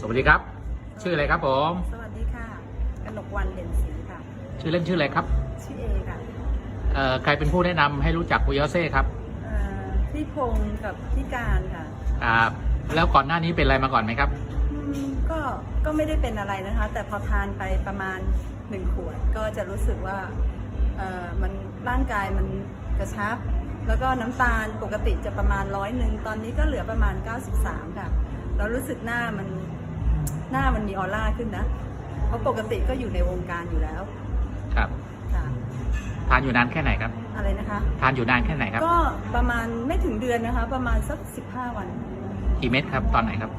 สวัสดีครับ ชื่ออะไรครับผม สวัสดีค่ะกนกวันเด่นศรีค่ะ ชื่อเล่นชื่ออะไรครับ ชื่อเอค่ะเอ่อใครเป็นผู้แนะนำให้รู้จักปุยอเซ่ครับเอ่อพี่พงศ์กับพี่การค่ะอ่าแล้วก่อนหน้านี้เป็นอะไรมาก่อนไหมครับอืมก็ก็ไม่ได้เป็นอะไรนะคะ แต่พอทานไปประมาณหนึ่งขวดก็จะรู้สึกว่าเอ่อมันร่างกายมันกระชับ แล้วก็น้ำตาลปกติจะประมาณร้อยหนึ่งตอนนี้ก็เหลือประมาณ 93 ค่ะ เรารู้สึกหน้ามัน หน้ามันมีออร่าขึ้นนะ เพราะปกติก็อยู่ในวงการอยู่แล้วครับค่ะทานอยู่นานแค่ไหนครับ อะไรนะคะ ทานอยู่นานแค่ไหนครับ ก็ประมาณไม่ถึงเดือนนะคะ ประมาณสัก15วัน กี่เม็ดครับ ตอนไหนครับ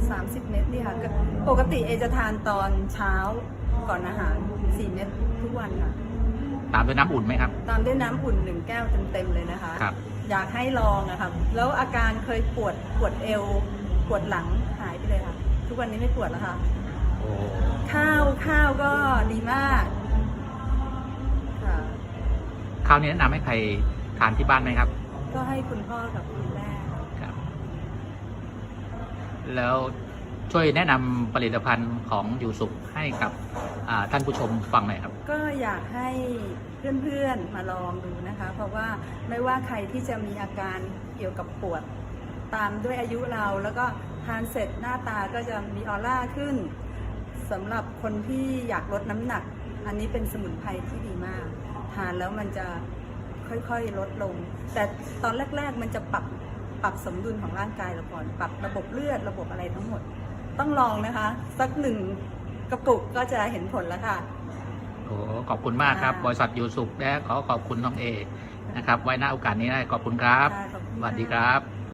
30เม็ดนี่ค่ะก็ปกติเอจะทานตอนเช้าก่อนอาหาร4เม็ดทุกวันค่ะ ตามด้วยน้ำอุ่นไหมครับ ตามด้วยน้ำอุ่นหนึ่งแก้วเต็มๆเลยนะคะครับอยากให้ลองนะคะแล้วอาการเคยปวดปวดเอว ปวดหลังหายไปเลยค่ะ ทุกวันนี้ไม่ปวดแล้วค่ะโอ้ข้าวข้าวก็ดีมาก ค่ะคราวนี้แนะนำให้ใครทานที่บ้านไหมครับ ก็ให้คุณพ่อกับคุณแม่ค่ะครับ แล้วช่วยแนะนำผลิตภัณฑ์ของยูสุให้กับอ่าท่านผู้ชมฟังหน่อยครับ ก็อยากให้เพื่อนๆมาลองดูนะคะ เพราะว่าไม่ว่าใครที่จะมีอาการเกี่ยวกับปวด ตามด้วยอายุเราแล้วก็ ทานเสร็จหน้าตาก็จะมีออร่าขึ้นสำหรับคนที่อยากลดน้ำหนัก อันนี้เป็นสมุนไพรที่ดีมาก ทานแล้วมันจะค่อยๆลดลง แต่ตอนแรก ๆ มันจะปรับปรับสมดุลของร่างกายเราก่อน ปรับระบบเลือดระบบอะไรทั้งหมด ต้องลองนะคะ สักหนึ่งกระปุกก็จะเห็นผลแล้วค่ะโอ้ขอบคุณมากครับค่ะบริษัทยูสุและขอขอบคุณน้องเอนะครับ ไว้หน้าโอกาสนี้ได้ขอบคุณครับค่ะขอบคุณสวัสดีค่ะครับ